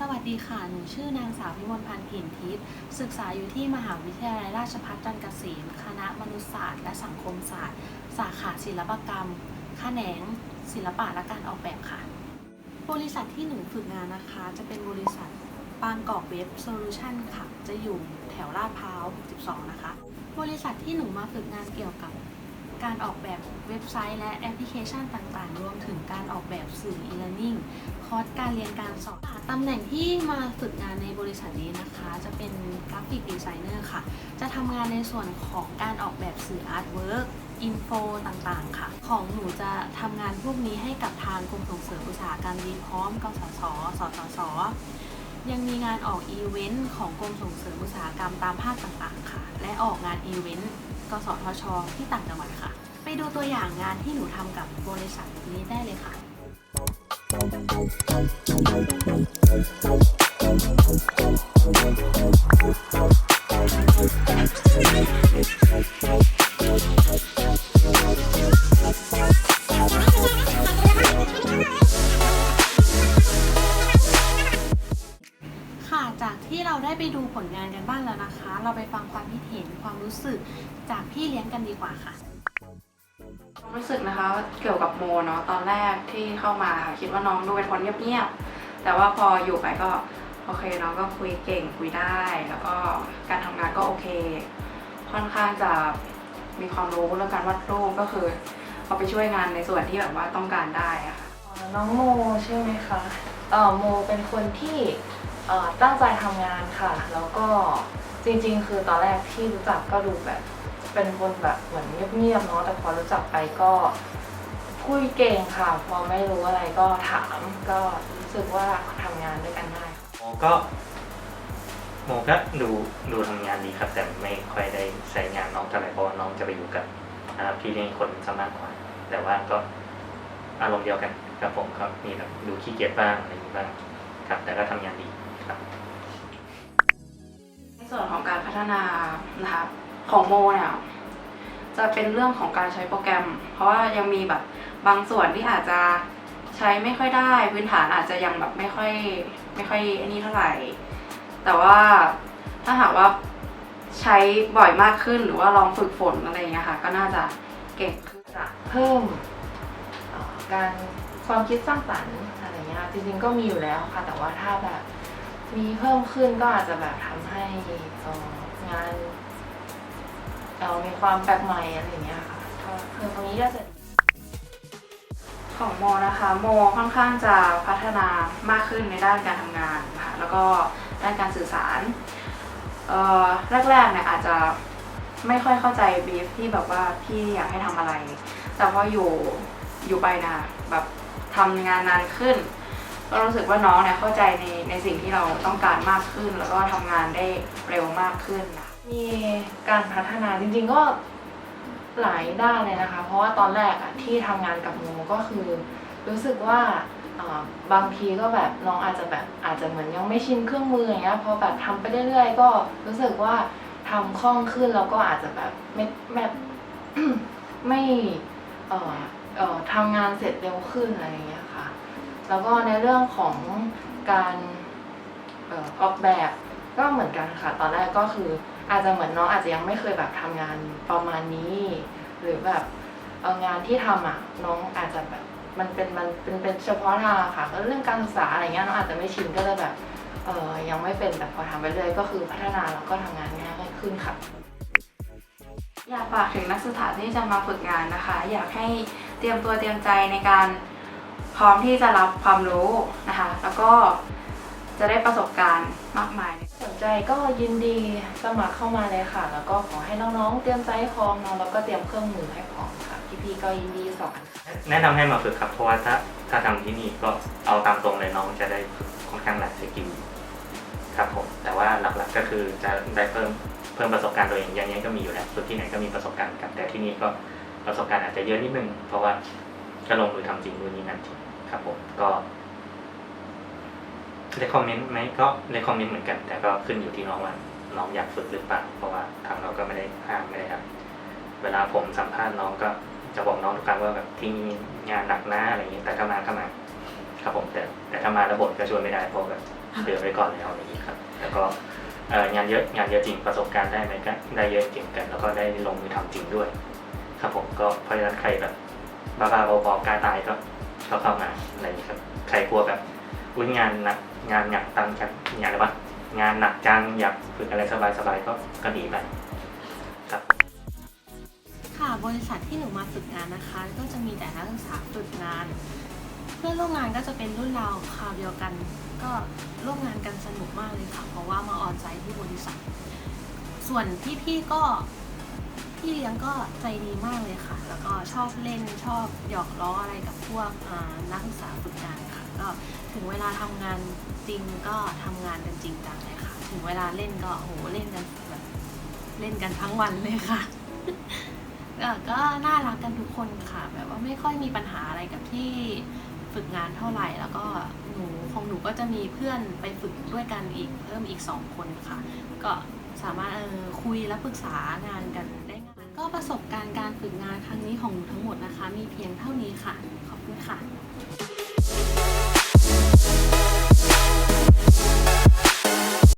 สวัสดีค่ะ หนูชื่อนางสาวพิมลพันธ์กลิ่นทิพย์ศึกษาอยู่ที่มหาวิทยาลัยราชภัฏจันทร์เกษม คณะมนุษยศาสตร์และสังคมศาสตร์ สาขาศิลปกรรม แขนง ศิลปะและการออกแบบค่ะ บริษัทที่หนูฝึกงานนะคะ จะเป็นบริษัทบางกอกเว็บโซลูชันค่ะ จะอยู่แถวลาดพร้าว12นะคะ บริษัทที่หนูมาฝึกงานเกี่ยวกับการออกแบบเว็บไซต์และแอปพลิเคชันต่างๆ รวมถึงการออกแบบสื่อ e-learning คอร์สการเรียนการสอน ตำแหน่งที่มาฝึกงานในบริษัทนี้นะคะ จะเป็นกราฟิกดีไซเนอร์ค่ะ จะทำงานในส่วนของการออกแบบสื่ออาร์ตเวิร์กอินโฟต่างๆ ค่ะ ของหนูจะทำงานพวกนี้ให้กับทางกรมส่งเสริมอุตสาหกรรมดีพร้อมกสศสสสยังมีงานออกอีเวนต์ของกรมส่งเสริมอุตสาหกรรมตามภาคต่างๆ ค่ะ และออกงานอีเวนต์กสทช ที่ต่างจังหวัดค่ะ ไปดูตัวอย่างงานที่หนูทำกับบริษัทนี้ได้เลยค่ะ ค่ะจากที่เราได้ไปดูผลงานกันบ้างแล้วนะคะ เราไปฟังความคิดเห็นความรู้สึกจากพี่เลี้ยงกันดีกว่าค่ะ ความรู้สึกนะคะเกี่ยวกับโมเนาะตอนแรกที่เข้ามาค่ะคิดว่าน้องดูเป็นคนเงียบๆแต่ว่าพออยู่ไปก็โอเคน้องก็คุยเก่งคุยได้ แล้วก็การทำงานก็โอเค ค่อนข้างจะมีความรู้เรื่องการวาดรูปก็คือเอาไปช่วยงานในส่วนที่แบบว่าต้องการได้อะค่ะน้องโมใช่ไหมคะโมเป็นคนที่ตั้งใจทำงานค่ะ แล้วก็จริงๆ คือตอนแรกที่รู้จักก็ดูแบบ เป็นคนแบบเหมือนเงียบๆเนาะแต่พอรู้จักไปก็คุยเก่งค่ะ พอไม่รู้อะไรก็ถามก็รู้สึกว่าทำงานด้วยกันได้โมก็โมก็ดูดูทำงานดีครับ แต่ไม่ค่อยได้ใช้งานน้องเท่าไหร่เพราะว่าน้องจะไปอยู่กับอ่าพี่เลี้ยงอีกคนซะมากกว่า แต่ว่าก็อารมณ์เดียวกันครับผมครับมีแบบดูขี้เกียจบ้างอะไรอย่างนี้บ้างครับ แต่ก็ทำงานดีครับ ในส่วนของการพัฒนานะคะ ของโมเนี่ยจะเป็นเรื่องของการใช้โปรแกรม เพราะว่ายังมีแบบบางส่วนที่อาจจะใช้ไม่ค่อยได้ พื้นฐานอาจจะยังแบบไม่ค่อยไม่ค่อยอันนี้เท่าไหร่ แต่ว่าถ้าหากว่าใช้บ่อยมากขึ้นหรือว่าลองฝึกฝนอะไรอย่างเงี้ยค่ะ ก็น่าจะเก่งขึ้นจะเพิ่มการความคิดสร้างสรรค์อะไรเงี้ยจริงๆก็มีอยู่แล้วค่ะ แต่ว่าถ้าแบบมีเพิ่มขึ้นก็อาจจะแบบทำให้งาน เอ่อมีความแปลกใหม่อะไรอย่างเงี้ยค่ะก็คือตรงนี้ก็จะของโมนะคะโมค่อนข้างจะพัฒนามากขึ้นในด้านการทำงานค่ะแล้วก็ด้านการสื่อสารแรกๆเนี่ยอาจจะไม่ค่อยเข้าใจบีฟที่แบบว่าพี่อยากให้ทำอะไร แต่พออยู่อยู่ไปนะแบบทำงานนานขึ้น ก็รู้สึกว่าน้องเนี่ยเข้าใจในในสิ่งที่เราต้องการมากขึ้น แล้วก็ทำงานได้เร็วมากขึ้นนะ มีการพัฒนาจริงๆก็หลายด้านเลยนะคะ เพราะว่าตอนแรกอะที่ทำงานกับโมก็คือ รู้สึกว่าอ่าบางทีก็แบบน้องอาจจะแบบอาจจะเหมือนยังไม่ชินเครื่องมืออย่างเงี้ยพอแบบทำไปเรื่อยๆ ก็รู้สึกว่าทำคล่องขึ้นแล้วก็อาจจะแบบไม่แบบ ไม่เอ่อเอ่อทำงานเสร็จเร็วขึ้นอะไรอย่างเงี้ยค่ะ แล้วก็ในเรื่องของการเอ่อออกแบบก็เหมือนกันค่ะ ตอนแรกก็คือ อาจจะเหมือนน้องอาจจะยังไม่เคยแบบทำงานประมาณนี้ หรือแบบเอ่องานที่ทำอะน้องอาจจะแบบมันเป็นมันเป็นเป็นเฉพาะทางค่ะก็เรื่องการศึกษาอะไรเงี้ยน้องอาจจะไม่ชินก็เลยแบบเออยังไม่เป็นแต่พอทำไปเรื่อยก็คือพัฒนาแล้วก็ทำงานง่ายขึ้นค่ะอยากฝากถึงนักศึกษาที่จะมาฝึกงานนะคะ อยากให้เตรียมตัวเตรียมใจในการพร้อมที่จะรับความรู้นะคะ แล้วก็ จะได้ประสบการณ์มากมาย สนใจก็ยินดีสมัครเข้ามาเลยค่ะ แล้วก็ขอให้น้องๆ เตรียมใจให้พร้อมเนาะแล้วก็เตรียมเครื่องมือให้พร้อมค่ะ พี่ๆก็ยินดีสอนแนะนำให้มาฝึกครับ เพราะว่าถ้าถ้าทำที่นี่ก็เอาตามตรงเลยน้องจะได้ฝึกค่อนข้างหลายสกิลครับผม แต่ว่าหลักๆก็คือจะได้เพิ่มเพิ่มประสบการณ์ตัวเองอย่างนี้ก็มีอยู่แล้วฝึกที่ไหนก็มีประสบการณ์กันแต่ที่นี่ก็ประสบการณ์อาจจะเยอะนิดนึง เพราะว่าก็ลงมือทำจริงนู่นนี่นั่นจริงครับผมก็ เลคคอมเมนต์ไหมก็เลคคอมเมนต์เหมือนกัน แต่ก็ขึ้นอยู่ที่น้องว่าน้องอยากฝึกหรือเปล่าเพราะว่าทางเราก็ไม่ได้ห้ามไม่ได้ครับ เวลาผมสัมภาษณ์น้องก็จะบอกน้องทุกครั้งว่าแบบที่นี่งานหนักนะอะไรอย่างนี้แต่ถ้ามาก็มาครับผมแต่แต่ถ้ามาระบบก็ชวนไม่ได้เพราะแบบเผื่อไว้ก่อนแล้วอย่างนี้ครับแล้วก็เอ่องานเยอะงานเยอะจริงประสบการณ์ได้ไหมก็ได้เยอะจริงกัน แล้วก็ได้ลงมือทำจริงด้วย ครับผมก็เพราะฉะนั้นใครแบบบ้าๆบอๆกล้าตายก็ก็เข้ามาอะไรอย่างนี้ครับ ใครกลัวแบบอุ้ยงานหนัก งานหนักตังจังงานอะไรวะงานหนักจังอยากฝึกอะไรสบายๆก็ก็หนีไปครับ ค่ะบริษัทที่หนูมาฝึกงานนะคะ ก็จะมีแต่นักศึกษาฝึกงาน เพื่อนร่วมงานก็จะเป็นรุ่นเราคราวเดียวกัน ก็ร่วมงานกันสนุกมากเลยค่ะ เพราะว่ามาออนไซต์ที่บริษัท ส่วนพี่ๆก็ พี่เลี้ยงก็ใจดีมากเลยค่ะ แล้วก็ชอบเล่นชอบหยอกล้ออะไรกับพวกนักศึกษาฝึกงานค่ะ ก็ถึงเวลาทำงานจริงก็ทำงานกันจริงจังเลยค่ะ ถึงเวลาเล่นก็โหเล่นกันแบบเล่นกันทั้งวันเลยค่ะก็น่ารักกันทุกคนค่ะ แบบว่าไม่ค่อยมีปัญหาอะไรกับที่ฝึกงานเท่าไหร่ แล้วก็หนูของหนูก็จะมีเพื่อนไปฝึกด้วยกันอีกเพิ่มอีกสองคนค่ะ ก็สามารถเออคุยและปรึกษางานกันได้ ก็ประสบการณ์การฝึกงานครั้งนี้ของหนูทั้งหมดนะคะ มีเพียงเท่านี้ค่ะ ขอบคุณค่ะ